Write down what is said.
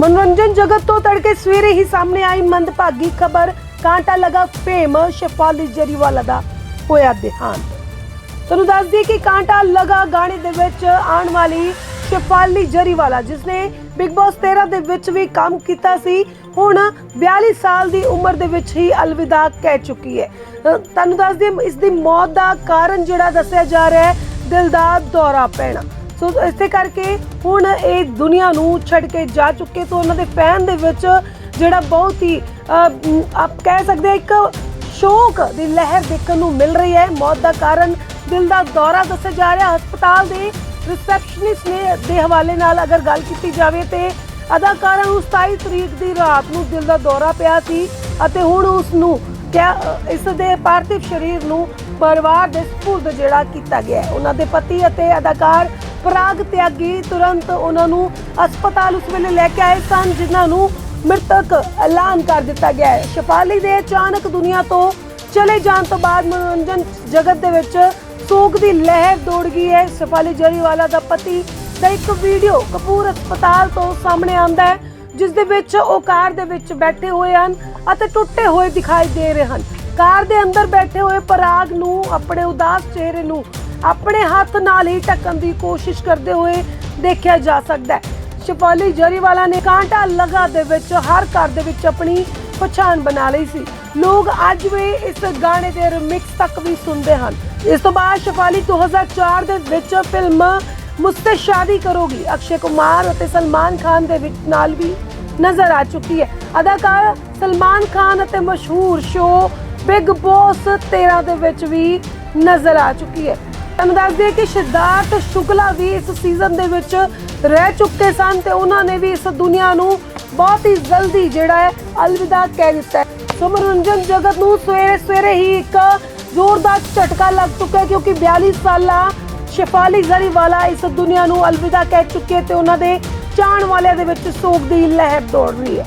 ਮਨੋਰੰਜਨ ਜਗਤ ਤੋਂ ਤੜਕੇ ਸਵੇਰੇ ਹੀ ਸਾਹਮਣੇ ਆਈ ਮੰਦਭਾਗੀ ਖਬਰ। ਕਾਂਟਾ ਲਗਾ ਫੇਮ ਸ਼ਫਾਲੀ ਜਰੀਵਾਲਾ ਦਾ ਹੋਇਆ ਦੇਹਾਂਤ। ਤੁਹਾਨੂੰ ਦੱਸ ਦਈਏ ਕਿ ਕਾਂਟਾ ਲਗਾ ਗਾਣੇ ਦੇ ਵਿੱਚ ਆਉਣ ਵਾਲੀ ਸ਼ਫਾਲੀ ਜਰੀਵਾਲਾ ਜਿਸਨੇ ਬਿਗ ਬਾਸ 13 ਦੇ ਵਿੱਚ ਵੀ ਕੰਮ ਕੀਤਾ ਸੀ, ਹੁਣ 42 ਸਾਲ ਦੀ ਉਮਰ ਦੇ ਵਿੱਚ ਹੀ ਅਲਵਿਦਾ ਕਹਿ ਚੁੱਕੀ ਹੈ। ਤੁਹਾਨੂੰ ਦੱਸ ਦਈਏ ਇਸ ਦੀ ਮੌਤ ਦਾ ਕਾਰਨ ਜਿਹੜਾ ਦੱਸਿਆ ਜਾ ਰਿਹਾ ਹੈ, ਦਿਲ ਦਾ ਦੌਰਾ ਪੈਣਾ। ਸੋ ਇਸੇ ਕਰਕੇ ਹੁਣ ਇਹ ਦੁਨੀਆ ਨੂੰ ਛੱਡ ਕੇ ਜਾ ਚੁੱਕੇ ਤੋਂ ਉਹਨਾਂ ਦੇ ਫੈਨ ਦੇ ਵਿੱਚ ਜਿਹੜਾ ਬਹੁਤ ਹੀ ਆਪ ਕਹਿ ਸਕਦੇ ਇੱਕ ਸ਼ੋਕ ਦੀ ਲਹਿਰ ਦੇਖਣ ਨੂੰ ਮਿਲ ਰਹੀ ਹੈ। ਮੌਤ ਦਾ ਕਾਰਨ ਦਿਲ ਦਾ ਦੌਰਾ ਦੱਸਿਆ ਜਾ ਰਿਹਾ। ਹਸਪਤਾਲ ਦੇ ਰਿਸੈਪਸ਼ਨਿਸਟ ਨੇ ਦੇ ਹਵਾਲੇ ਨਾਲ ਅਗਰ ਗੱਲ ਕੀਤੀ ਜਾਵੇ ਤੇ ਅਦਾਕਾਰਾ ਨੂੰ 27 ਤਰੀਕ ਦੀ ਰਾਤ ਨੂੰ ਦਿਲ ਦਾ ਦੌਰਾ ਪਿਆ ਸੀ ਅਤੇ ਹੁਣ ਉਸ ਨੂੰ ਕਿਆ ਇਸ ਦੇ ਪਾਰਥਿਵ ਸਰੀਰ ਨੂੰ ਪਰਿਵਾਰ ਦੇ ਸਪੁਰਦ ਜਿਹੜਾ ਕੀਤਾ ਗਿਆ ਉਹਨਾਂ ਦੇ ਪਤੀ ਅਤੇ ਅਦਾਕਾਰ ਪ੍ਰਾਗ ਤਿਆਗੀ ਤੁਰੰਤ ਉਹਨਾਂ ਨੂੰ ਹਸਪਤਾਲ ਉਸ ਵੇਲੇ ਲੈ ਕੇ ਆਏ ਸਨ, ਜਿਨ੍ਹਾਂ ਨੂੰ ਮ੍ਰਿਤਕ ਐਲਾਨ ਕਰ ਦਿੱਤਾ ਗਿਆ ਹੈ। ਸ਼ਫਾਲੀ ਦੇ ਅਚਾਨਕ ਦੁਨੀਆ ਤੋਂ ਚਲੇ ਜਾਣ ਤੋਂ ਬਾਅਦ ਮਨੋਰੰਜਨ ਜਗਤ ਦੇ ਵਿੱਚ ਸੋਗ ਦੀ ਲਹਿਰ ਦੌੜ ਗਈ ਹੈ। ਸ਼ਫਾਲੀ ਜਰੀਵਾਲਾ ਦਾ ਪਤੀ ਦਾ ਇੱਕ ਵੀਡੀਓ ਕਪੂਰ ਹਸਪਤਾਲ ਤੋਂ ਸਾਹਮਣੇ ਆਉਂਦਾ ਹੈ, ਜਿਸ ਦੇ ਵਿੱਚ ਉਹ ਕਾਰ ਦੇ ਵਿੱਚ ਬੈਠੇ ਹੋਏ ਹਨ ਅਤੇ ਟੁੱਟੇ ਹੋਏ ਦਿਖਾਈ ਦੇ ਰਹੇ ਹਨ। ਕਾਰ ਦੇ ਅੰਦਰ ਬੈਠੇ ਹੋਏ ਪਰਾਗ ਨੂੰ, ਆਪਣੇ ਉਦਾਸ ਚਿਹਰੇ ਨੂੰ ਆਪਣੇ ਹੱਥ ਨਾਲ ਹੀ ਢੱਕਣ ਦੀ ਕੋਸ਼ਿਸ਼ ਕਰਦੇ ਹੋਏ ਦੇਖਿਆ ਜਾ ਸਕਦਾ ਹੈ। ਸ਼ਫਾਲੀ ਜਰੀਵਾਲਾ ਨੇ ਕਾਂਟਾ ਲਗਾ ਦੇ ਵਿੱਚ ਹਰ ਘਰ ਦੇ ਵਿੱਚ ਆਪਣੀ ਪਛਾਣ ਬਣਾ ਲਈ ਸੀ। ਲੋਕ ਅੱਜ ਵੀ ਇਸ ਗਾਣੇ ਦੇ ਰਿਮਿਕਸ ਤੱਕ ਵੀ ਸੁਣਦੇ ਹਨ। ਇਸ ਤੋਂ ਬਾਅਦ ਸ਼ਫਾਲੀ 2004 ਦੇ ਵਿੱਚ ਫਿਲਮ ਮੁਸਤੇ ਸ਼ਾਦੀ ਕਰੋਗੀ। ਅਕਸ਼ੇ ਕੁਮਾਰ ਅਤੇ ਸਲਮਾਨ ਖਾਨ ਦੇ ਵਿੱਚ ਨਾਲ ਵੀ ਨਜ਼ਰ ਆ ਚੁੱਕੀ ਹੈ। ਅਦਾਕਾਰ ਸਲਮਾਨ ਖਾਨ ਅਤੇ ਮਸ਼ਹੂਰ ਸ਼ੋ ਬਿਗ ਬੌਸ 13 ਦੇ ਵਿੱਚ ਵੀ ਨਜ਼ਰ ਆ ਚੁੱਕੀ ਹੈ। ਤੁਹਾਨੂੰ ਦੱਸ ਦਈਏ ਕਿ ਸਿਧਾਰਥ ਸ਼ੁਕਲਾ ਵੀ ਇਸ ਸੀਜ਼ਨ ਦੇ ਵਿੱਚ ਰਹਿ ਚੁੱਕੇ ਸਨ ਤੇ ਉਹਨਾਂ ਨੇ ਵੀ ਇਸ ਦੁਨੀਆ ਨੂੰ ਬਹੁਤ ਹੀ ਜਲਦੀ ਜਿਹੜਾ ਹੈ ਅਲਵਿਦਾ ਕਹਿ ਦਿੱਤਾ ਹੈ। ਸੋ ਮਨੋਰੰਜਨ ਜਗਤ ਨੂੰ ਸਵੇਰੇ ਸਵੇਰੇ ਹੀ ਇੱਕ ਜ਼ੋਰਦਾਰ ਝਟਕਾ ਲੱਗ ਚੁੱਕਾ ਹੈ ਕਿਉਂਕਿ 42 ਸਾਲਾ ਸ਼ਫਾਲੀ ਜ਼ਰੀਵਾਲਾ ਇਸ ਦੁਨੀਆ ਨੂੰ ਅਲਵਿਦਾ ਕਹਿ ਚੁੱਕੇ ਤੇ ਉਹਨਾਂ ਦੇ ਚਾਹਣ ਵਾਲਿਆਂ ਦੇ ਵਿੱਚ ਸੋਗ ਦੀ ਲਹਿਰ ਦੌੜ ਰਹੀ ਹੈ।